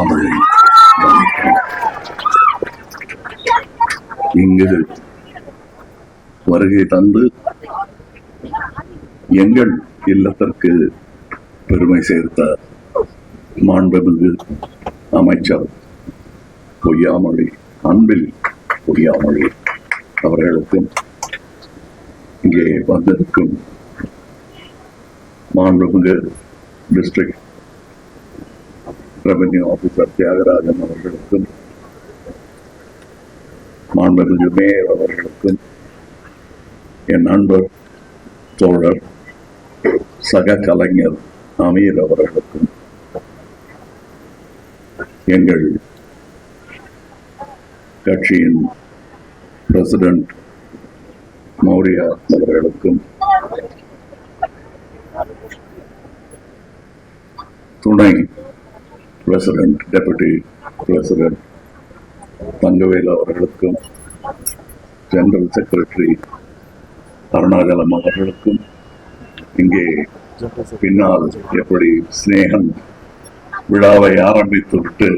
தமிழை இங்கு வருகை தந்து எங்கள் இல்லத்திற்கு பெருமை சேர்த்த மாண்புமிகு அமைச்சர் பொய்யாமொழி அன்பில் பொய்யாமொழி அவர்களுக்கும் இங்கே வந்திருக்கும் மாண்புமிகு டிஸ்ட்ரிக்ட் ரெவன்யூ ஆபீசர் தியாகராஜன் அவர்களுக்கும் மாண்புமிகு மேயர் அவர்களுக்கும் என் நண்பர் தோழர் சக கலைஞர் அமீர் அவர்களுக்கும் எங்கள் கட்சியின் பிரசிடென்ட் மௌரியா அவர்களுக்கும் துணை பிரசிடென்ட் டெபுட்டி பிரசிடென்ட் தங்கவேல் அவர்களுக்கும் ஜெனரல் செக்ரட்டரி அருணாச்சலம் அவர்களுக்கும் இங்கே பின்னால் எப்படி சிநேகன் விழாவை ஆரம்பித்து விட்டு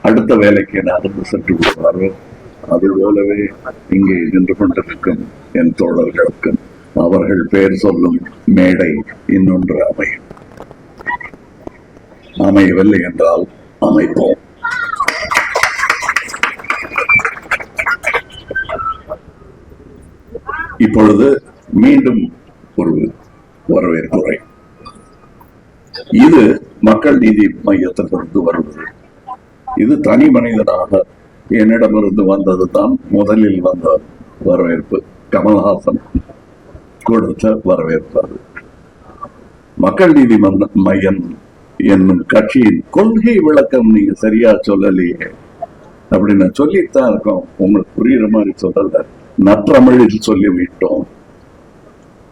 அடுத்த வேலைக்கு நடந்து சென்று விடுவாரோ? அது போலவே இங்கே நின்று கொண்டிருக்கும் என் தோழர்களுக்கும் அவர்கள் பெயர் சொல்லும் மேடை இன்னொன்று அமையும். அமையவில்லை என்றால் அமைப்போம். இப்பொழுது மீண்டும் ஒரு வரவேற்புரை. இது மக்கள் நீதி மையத்திலிருந்து வருவது. இது தனி மனிதனாக என்னிடமிருந்து வந்தது தான் முதலில் வந்த வரவேற்பு. கமல்ஹாசன் கொடுத்த வரவேற்பு அது. மக்கள் நீதி மன்ன- மையம் என்னும் கட்சியின் கொள்கை விளக்கம் நீங்க சரியா சொல்லலையே. அப்படின்னு சொல்லித்தான் இருக்கோம். உங்களுக்கு புரியுற மாதிரி சொல்லல நற்றமிழில் சொல்லி விட்டோம்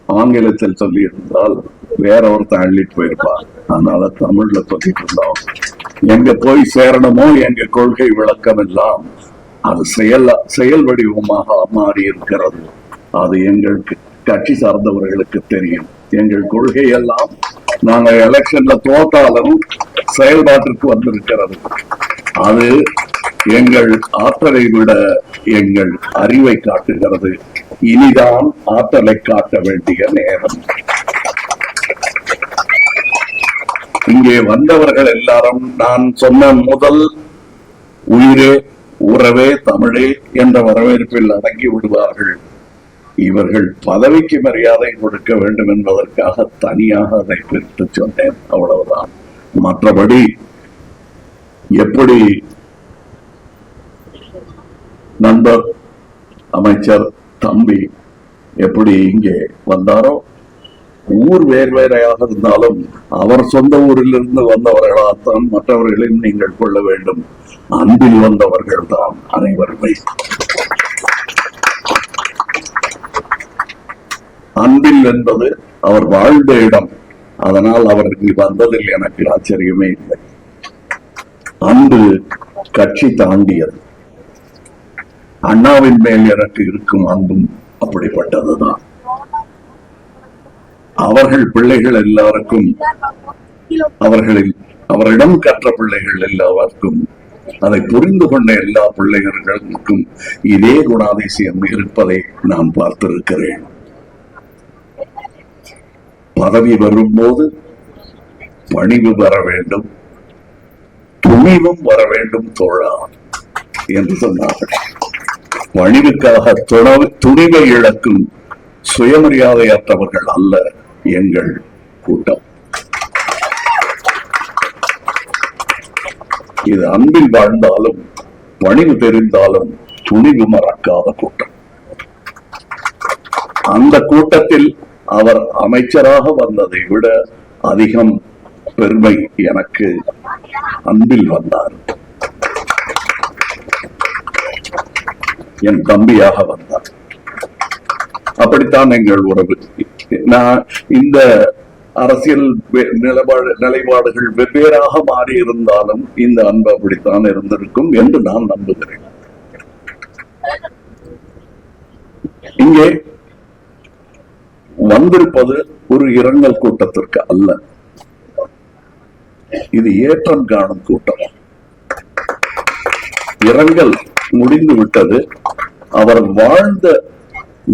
ஆங்கிலத்தில் சொல்லி இருந்தால் வேற ஒருத்தன் அள்ளிட்டு போயிருப்பார் அதனால தமிழ்ல சொல்லிட்டு இருந்தோம். எங்க போய் சேரணுமோ எங்க கொள்கை விளக்கம் எல்லாம் அது செயல் செயல் வடிவமாக மாறி இருக்கிறது அது எங்களுக்கு கட்சி சார்ந்தவர்களுக்கு தெரியும். எங்கள் கொள்கை எல்லாம் நாங்கள் எலெக்ஷன்ல தோத்தாலும் செயல்பாட்டிற்கு வந்திருக்கிறது. அது எங்கள் ஆற்றலை விட எங்கள் அறிவை காட்டுகிறது. இனிதான் ஆற்றலை காட்ட வேண்டிய நேரம். இங்கே வந்தவர்கள் எல்லாரும் நான் சொன்ன முதல் உயிரே உறவே தமிழே என்ற வரவேற்பில் அடங்கி விடுவார்கள். இவர்கள் பதவிக்கு மரியாதை கொடுக்க வேண்டும் என்பதற்காக தனியாக அதை பிரித்து சொன்னேன். அவ்வளவுதான். மற்றபடி எப்படி நண்பர் அமைச்சர் தம்பி எப்படி இங்கே வந்தாரோ ஊர் வேறு வேறையாக இருந்தாலும் அவர் சொந்த ஊரிலிருந்து வந்தவர்களாகத்தான் மற்றவர்களையும் நீங்கள் கொள்ள வேண்டும். அன்பில் வந்தவர்கள் தான் அனைவருமே. அன்பில் என்பது அவர் வாழ்ந்த இடம். அதனால் அவர் இங்கு வந்ததில் எனக்கு ஆச்சரியமே இல்லை. அன்பு கட்சி தாண்டியது. அண்ணாவின் மேல் எனக்கு இருக்கும் அன்பும் அப்படிப்பட்டதுதான். அவர்கள் பிள்ளைகள் எல்லாருக்கும் அவர்களில் அவரிடம் கற்ற பிள்ளைகள் எல்லாருக்கும் அதை புரிந்து கொண்ட எல்லா பிள்ளைகளுக்கும் இதே குணாதிசயம் இருப்பதை நான் பார்த்திருக்கிறேன். பதவி வரும்போது பணிவு வர வேண்டும் துணிவும் வர வேண்டும் தோழா என்று சொன்னார்கள். பணிவுக்காக துணிவை இழக்கும் சுயமரியாதையற்றவர்கள் அல்ல எங்கள் கூட்டம். இது அன்பில் வாழ்ந்தாலும் பணிவு தெரிந்தாலும் துணிவு மறக்காத கூட்டம். அந்த கூட்டத்தில் அவர் அமைச்சராக வந்ததை விட அதிகம் பெருமை எனக்கு அன்பில் வந்தார். என் தம்பியாக வந்தார். அப்படித்தான் எங்கள் உறவு. நான் இந்த அரசியல் வே- நிலபாடு நிலைப்பாடுகள் வெவ்வேறாக மாறி இருந்தாலும் இந்த அன்பு அப்படித்தான் இருந்திருக்கும் என்று நான் நம்புகிறேன். இங்கே வந்திருப்பது ஒரு இரங்கல் கூட்டத்திற்கு அல்ல. இது ஏற்றம் காணும் கூட்டம். இரங்கல் முடிந்து விட்டது. அவர் வாழ்ந்த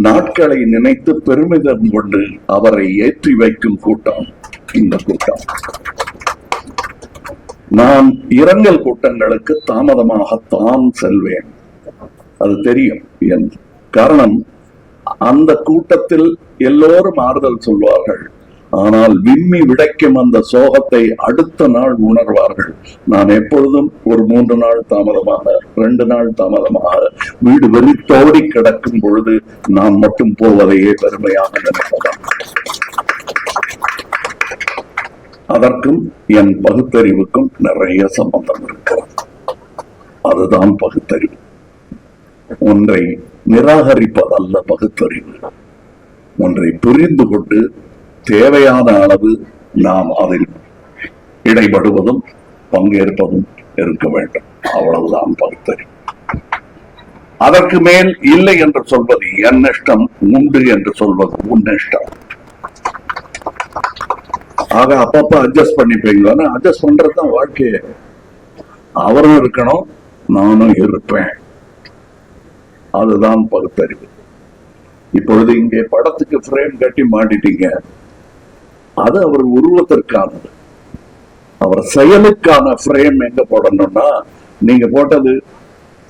நாட்களை நினைத்து பெருமிதம் கொண்டு அவரை ஏற்றி வைக்கும் கூட்டம் இந்த கூட்டம். நான் இரங்கல் கூட்டங்களுக்கு தாமதமாகத்தான் செல்வேன். அது தெரியும். என் காரணம் அந்த கூட்டத்தில் எல்லோரும் ஆறுதல் சொல்வார்கள். ஆனால் விம்மி விடைக்கும் அந்த சோகத்தை அடுத்த நாள் உணர்வார்கள். நான் எப்பொழுதும் ஒரு மூன்று நாள் தாமதமாக ரெண்டு நாள் தாமதமாக வீடு வெறித்தோடி கிடக்கும் பொழுது நான் மட்டும் போவதையே பெருமையாக நினைப்பதான் அதற்கும் என் பகுத்தறிவுக்கும் நிறைய சம்பந்தம் இருக்கிறது. அதுதான் பகுத்தறிவு. ஒன்றை நிராகரிப்பதல்ல பகுத்தறிவு. ஒன்றை புரிந்து கொண்டு தேவையான அளவு நாம் அதில் இடைபடுவதும் பங்கேற்பதும் இருக்க வேண்டும். அவ்வளவுதான் பகுத்தறிவு. அதற்கு மேல் இல்லை என்று சொல்வது என் இஷ்டம் உண்டு என்று சொல்வது உன் இஷ்டம். ஆக அப்பப்ப அட்ஜஸ்ட் பண்ணிப்பீங்களா? அட்ஜஸ்ட் பண்றதுதான் வாழ்க்கையே. அவரும் இருக்கணும் நானும் இருப்பேன். அதுதான் பகுத்தறிவு இப்பொழுது இங்கே படத்துக்கு ஃப்ரேம் கட்டி மாட்டிட்டீங்க. அது அவர் உருவத்திற்கானது. அவர் செயலுக்கான ஃப்ரேம் எங்க போடணும்னா நீங்க போட்டது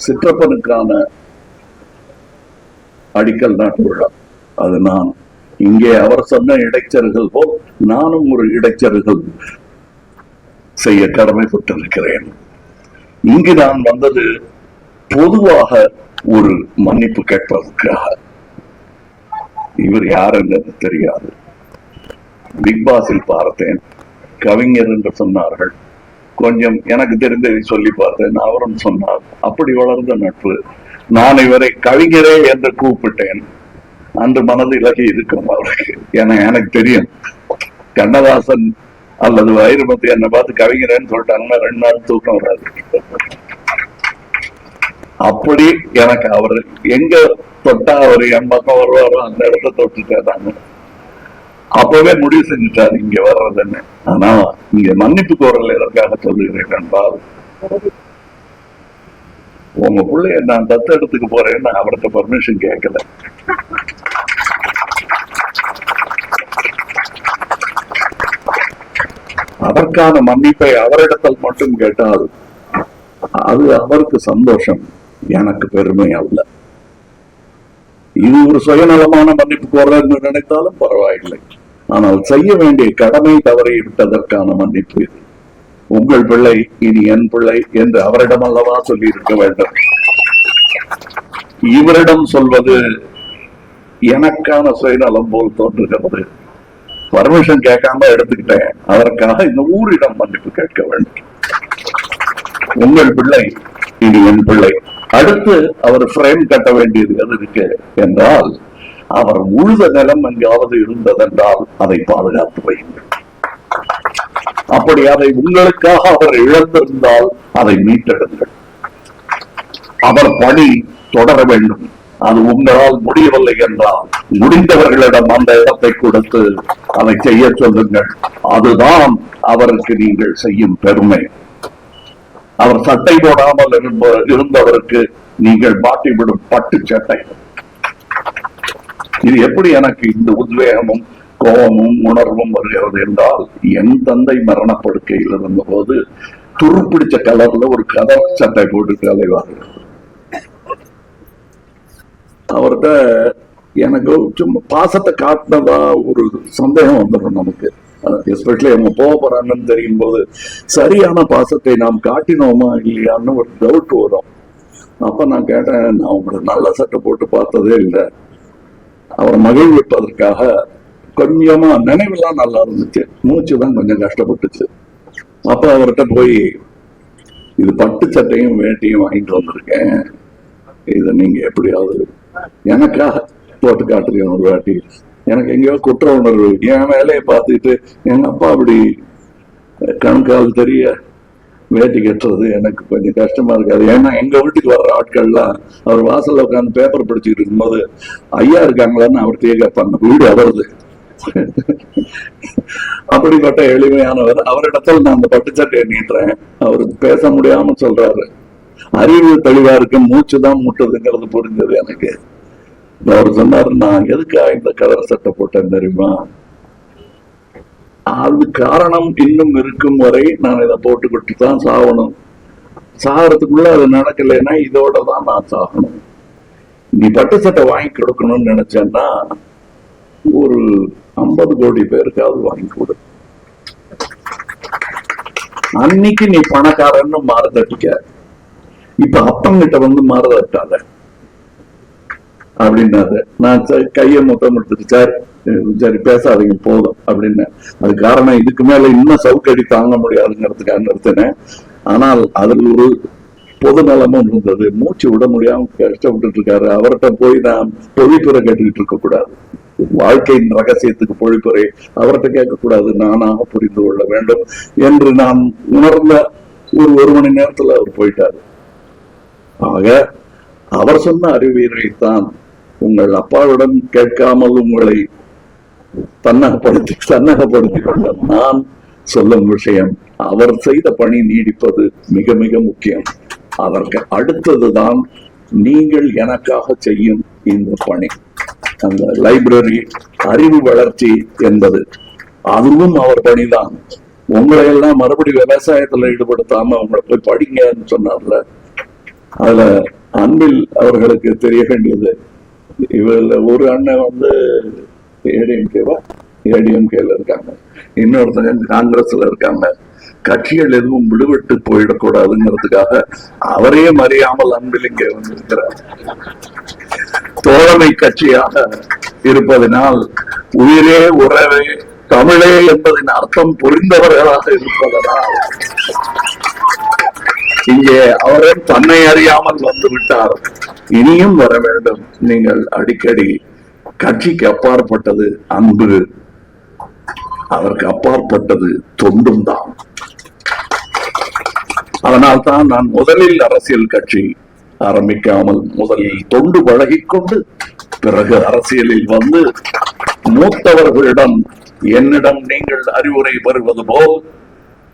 சிற்றப்பனுக்கான அடிக்கல் நாட்டு விழா. அது நான். இங்கே அவர் சொன்ன இடைச்சர்கள் போல் நானும் ஒரு இடைச்சர்கள் செய்ய கடமைப்பட்டிருக்கிறேன். இங்கு நான் வந்தது பொதுவாக ஒரு மன்னிப்பு கேட்பதற்காக. இவர் யார் என்றது தெரியாது. பிக் பாஸில் பார்த்தேன். கவிஞர் என்று சொன்னார்கள். கொஞ்சம் எனக்கு தெரிந்ததை சொல்லி பார்த்தேன். அவரும் சொன்னார் அப்படி வளர்ந்த நட்பு. நான் இவரை கவிஞரே என்று கூப்பிட்டேன். அன்று மனது இலகி இருக்கும் அவருக்கு. ஏன்னா எனக்கு தெரியும். கண்ணதாசன் அல்லது வைரமத்தி என்னை பார்த்து கவிஞரேன்னு சொல்லிட்டாங்கன்னா ரெண்டு நாள் தூக்கம் வராது. அப்படி எனக்கு அவர் எங்க தொட்டா அவர் என் பக்கம் வருவாரோ அந்த இடத்த தொட்டுட்டாங்க அப்பவே முடிவு செஞ்சுட்டாரு இங்க வர்றதுன்னு. ஆனா இங்க மன்னிப்பு கோரல் எதற்காக சொல்லுகிறேன் என்றால் உங்க பிள்ளைய நான் தத்தெடுத்துக்கு போறேன்னு அவர்கிட்ட பர்மிஷன் கேட்கல. அதற்கான மன்னிப்பை அவரிடத்தில் மட்டும் கேட்டால் அது அவருக்கு சந்தோஷம். எனக்கு பெருமை அல்ல. இது ஒரு சுயநலமான மன்னிப்பு கோரன்னு நினைத்தாலும் பரவாயில்லை. ஆனால் செய்ய வேண்டிய கடமை தவறி விட்டதற்கான மன்னிப்பு இது. உங்கள் பிள்ளை இனி என் பிள்ளை என்று அவரிடம் அல்லவா சொல்லி இருக்க வேண்டும். இவரிடம் சொல்வது எனக்கான சுயநலம் போல் தோன்றுகிறது. பர்மிஷன் கேட்காம எடுத்துக்கிட்டேன். அதற்காக இந்த ஊரிடம் மன்னிப்பு கேட்க வேண்டும். உங்கள் பிள்ளை இனி என் பிள்ளை. அடுத்து அவர் ஃப்ரேம் கட்ட வேண்டியது இருக்கு என்றால் அவர் உழுத நிலம் எங்காவது இருந்ததென்றால் அதை பாதுகாத்து வையுங்கள். அப்படி அதை உங்களுக்காக அவர் இழந்திருந்தால் அதை மீட்டெடுங்கள். அவர் பணி தொடர வேண்டும். அது உங்களால் முடியவில்லை என்றால் முடிந்தவர்களிடம் அந்த இடத்தை கொடுத்து அதை செய்ய சொல்லுங்கள். அதுதான் அவருக்கு நீங்கள் செய்யும் பெருமை. அவர் சட்டை போடாமல் இருந்தவருக்கு நீங்கள் மாட்டிவிடும் பட்டு சட்டை. இது எப்படி எனக்கு இந்த உத்வேகமும் கோபமும் உணர்வும் வருகிறது என்றால் என் தந்தை மரணப்படுக்கையில் இருந்தபோது துருப்பிடிச்ச கலர்ல ஒரு கதர் சட்டை போட்டு அலைவார்கள் அவர்கிட்ட எனக்கு சும்மா பாசத்தை காட்டினதா ஒரு சந்தேகம் வந்துடும் நமக்கு. எஸ்பெஷலி அவங்க போக போறாங்கன்னு தெரியும் போது சரியான பாசத்தை நாம் காட்டினோமா இல்லையான்னு ஒரு டவுட் வரும். அப்ப நான் கேட்டேன் நான் உங்களை நல்ல சட்டை போட்டு பார்த்ததே இல்லை. அவரை மகிழ்விப்பதற்காக கொஞ்சமா நினைவெல்லாம் நல்லா இருந்துச்சு. மூச்சு தான் கொஞ்சம் கஷ்டப்பட்டுச்சு. அப்ப அவர்கிட்ட போய் இது பட்டு சட்டையும் வேட்டியும் வாங்கிட்டு வந்திருக்கேன். இதை நீங்க எப்படியாவது எனக்காக போட்டு காட்டுறீங்க ஒரு வாட்டி. எனக்கு எங்கேயோ குற்ற உணர்வு. என் வேலையை பார்த்துட்டு எங்க அப்பா அப்படி கணக்காவது தெரிய வேட்டி கட்டுறது எனக்கு கொஞ்சம் கஷ்டமா இருக்காது. ஏன்னா எங்க வீட்டுக்கு வர்ற ஆட்கள்லாம் அவர் வாசல்ல உட்காந்து பேப்பர் படிச்சுட்டு இருக்கும்போது ஐயா இருக்காங்களான்னு அவர் கேட்பாங்க வீடு அவரது. அப்படிப்பட்ட எளிமையானவர். அவரிடத்தில் நான் அந்த பட்டுச்சட்டையை நீட்டுறேன். அவர் பேச முடியாம சொல்றாரு. அறிவு தெளிவா இருக்கு. மூச்சு தான் முட்டுதுங்கிறது புரிஞ்சது எனக்கு. அவர் சொன்னாரு நான் எதுக்கா இந்த கலர் சட்டை போட்டேன் தெரியுமா? அது காரணம் இன்னும் இருக்கும் வரை நான் இதை போட்டுக்கிட்டு தான் சாகணும். சாகிறதுக்குள்ள அது நடக்கலைன்னா இதோட தான் நான் சாகணும். நீ பட்டு சட்டை வாங்கி கொடுக்கணும்னு நினைச்சேன்னா ஒரு ஐம்பது கோடி பேருக்காவது வாங்கி கொடு. அன்னைக்கு நீ பணக்காரன்னு மாறுதட்டிக்க இப்ப அப்பங்கிட்ட வந்து மாறுதட்டாத அப்படின்னாரு. நான் சரி, கையை மொத்தம் எடுத்துட்டு சார் சரி பேசாதீங்க போதும் அப்படின்னு. அது காரணம் இதுக்கு மேல இன்னும் சவுக்கடி தாங்க முடியாதுங்கிறதுக்காக நிறுத்தினேன். ஆனால் அதில் ஒரு பொது நலமும் இருந்தது. மூச்சு விட முடியாம கஷ்டப்பட்டு இருக்காரு அவர்கிட்ட போய் நான் பொழிப்புரை கேட்டுக்கிட்டு இருக்க கூடாது வாழ்க்கையின் ரகசியத்துக்கு பொழிப்புரை அவர்கிட்ட கேட்கக்கூடாது. நானாக புரிந்து கொள்ள வேண்டும் என்று நான் உணர்ந்த ஒரு ஒரு மணி நேரத்துல அவர் போயிட்டாரு. ஆக அவர் சொன்ன அறிவியலைத்தான் உங்கள் அப்பாவிடம் கேட்காமல் உங்களை தன்னகப்படுத்தி தன்னகப்படுத்திக் கொண்ட நான் சொல்லும் விஷயம் அவர் செய்த பணி நீடிப்பது மிக மிக முக்கியம். அதற்கு அடுத்ததுதான் நீங்கள் எனக்காக செய்யும் இந்த பணி. அந்த லைப்ரரி அறிவு வளர்ச்சி என்பது. அதுவும் அவர் பணிதான். உங்களை எல்லாம் மறுபடி விவசாயத்துல ஈடுபடுத்தாம உங்களை போய் படிங்கன்னு சொன்னார்ல. அதுல அன்பில் அவர்களுக்கு தெரிய வேண்டியது இவர்ல ஒரு அண்ணன் வந்து ஏடிஎம்கேவா? ஏடிஎம்கேல இருக்காங்க. இன்னொருத்தங்க காங்கிரஸ்ல இருக்காங்க. கட்சிகள் எதுவும் விடுபட்டு போயிடக்கூடாதுங்கிறதுக்காக அவரே மறியாமல் அன்பில் இங்கே வந்திருக்கிறார். தோழமை கட்சியாக இருப்பதனால் உயிரே உறவே தமிழே என்பதின் அர்த்தம் புரிந்தவர்களாக இருப்பதனால் இங்கே அவரே தன்னை அறியாமல் வந்து விட்டார். இனியும் வர வேண்டும். நீங்கள் அடிக்கடி கட்சிக்கு அப்பாற்பட்டது அன்பு. அதற்கு அப்பாற்பட்டது தொண்டும் தான். அதனால்தான் நான் முதலில் அரசியல் கட்சி ஆரம்பிக்காமல் முதலில் தொண்டு பழகிக்கொண்டு பிறகு அரசியலில் வந்து மூத்தவர்களிடம் என்னிடம் நீங்கள் அறிவுரை பெறுவது போல்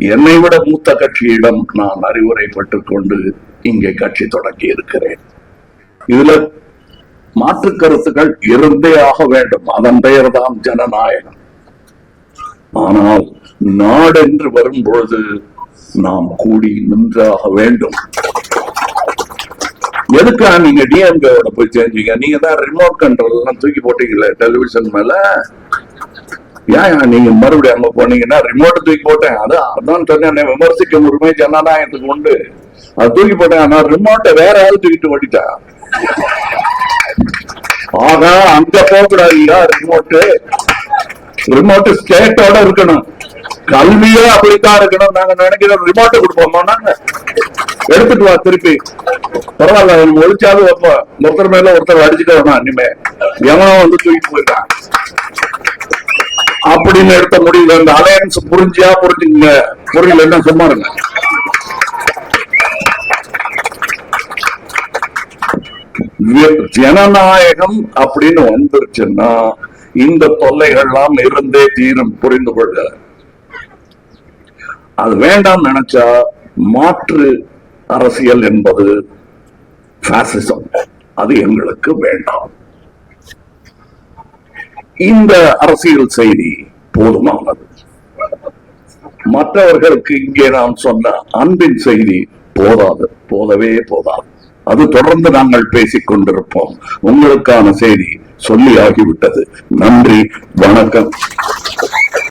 என்னை விட மூத்த கட்சியிடம் நான் அறிவுரை பெற்றுக்கொண்டு இங்கே கட்சி தொடங்கி இருக்கிறேன் இதுல மாற்று கருத்துக்கள் இருந்தே ஆக வேண்டும். அதன் பெயர்தான் ஜனநாயகம். ஆனால் நாடென்று வரும்பொழுது நாம் கூடி நின்றாக வேண்டும். எதுக்கா நீங்க டிஎம்கேவோட போய் சேர்ந்தீங்க? நீங்க தான் ரிமோட் கண்ட்ரோல் எல்லாம் தூக்கி போட்டீங்களே டெலிவிஷன் மேல? ஏன் நீங்க மறுபடியும் அங்க போனீங்கன்னா ரிமோட் தூக்கி போட்டேன். அது அதான் சொன்னேன் விமர்சிக்க உரிமை ஜனநாயகத்துக்கு உண்டு. அது தூக்கி போட்டேன் ஆனா ரிமோட்டை வேற ஆள் தூக்கிட்டு ஓடிட்டா ஆக அங்க போகக்கூடாது ரிமோட்டு ரிமோட் ஸ்டேட்டோட இருக்கணும். கல்வியே அப்படித்தான் இருக்கணும். நாங்க நினைக்கிறோம் ரிமோட்டை கொடுப்போமா நாங்க? எடுத்துட்டு வா திருப்பி. பரவாயில்ல ஒழிச்சாவது வைப்போம். ஒருத்தர் மேல ஒருத்தர் அடிச்சுட்டு வரணும் இனிமே எவனோ வந்து தூக்கிட்டு போயிட்டான் அப்படின்னு எடுத்த முடியல இந்த அலையன்ஸ் புரிஞ்சியா புரிஞ்சுங்க புரியல சும்மா இருங்க. ஜனநாயகம் அப்படின்னு வந்துருச்சுன்னா இந்த தொல்லைகள்லாம் இருந்தே தீரும் புரிந்து கொள்க. அது வேண்டாம் நினைச்சா மாற்று அரசியல் என்பது பாசிசம் அது எங்களுக்கு வேண்டாம். இந்த அரசியல் செய்தி போதுமானது. மற்றவர்களுக்கு இங்கே நான் சொன்ன அன்பின் செய்தி போதாது போதவே போதாது. அது தொடர்ந்து நாங்கள் பேசிக் கொண்டிருப்போம் உங்களுக்கான செய்தி சொல்லி ஆகிவிட்டது நன்றி வணக்கம்.